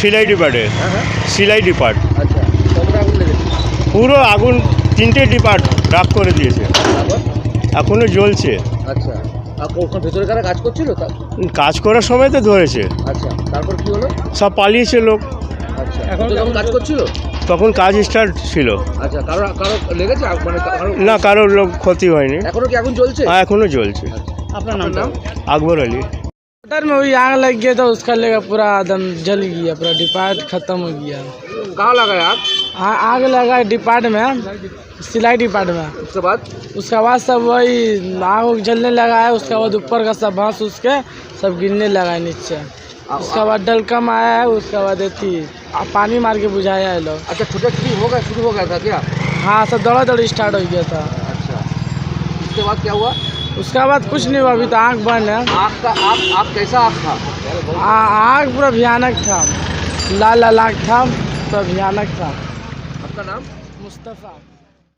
সিলাই ডিপার্টে হ্যাঁ হ্যাঁ। সিলাই ডিপার্ট আচ্ছা পুরো আগুন তিনটে ডিপার্ট রাগ করে দিয়েছে। এখনও জ্বলছে। আচ্ছা ভেতরে কারা কাজ করছিল? কাজ করার সময় তো ধরেছে। আচ্ছা তারপর কি হলো? সব পালিয়েছে লোক। আচ্ছা এখন কাজ করছিল? তখন কাজ স্টার্ট ছিল। আচ্ছা কারও কারও লেগেছে? মানে না কারোর লোক ক্ষতি হয়নি। এখনও কি আগুন জ্বলছে? হ্যাঁ এখনও জ্বলছে। আপনার নাম? আকবর আলী। मोटर में वही आग लग गया तो उसका लेगा पूरा एकदम जल गया पूरा डिपार्ट खत्म हो गया। कहाँ लगा है आग आ- आग लगा डिपार्ट में सिलाई डिपार्ट में। उसके बाद? उसके बाद सब वही आग जलने लगा है उसके बाद ऊपर का सब भांस उसके सब गिरने लगा है नीचे। उसके बाद डलकम आया है उसके बाद थी पानी मार के बुझाया है लोग। अच्छा छोटा छुट्टी हो गया शुरू हो गया था क्या? हाँ सब दौड़ा दौड़ी स्टार्ट हो गया था। अच्छा। उसके बाद क्या हुआ? उसके बाद कुछ नहीं हुआ अभी तो आँख बंद है। आँख का आँख आँख कैसा आँख था? आँख आग पूरा भयानक था। लाल लाल आग था पूरा भयानक था। आपका नाम? मुस्तफ़ा।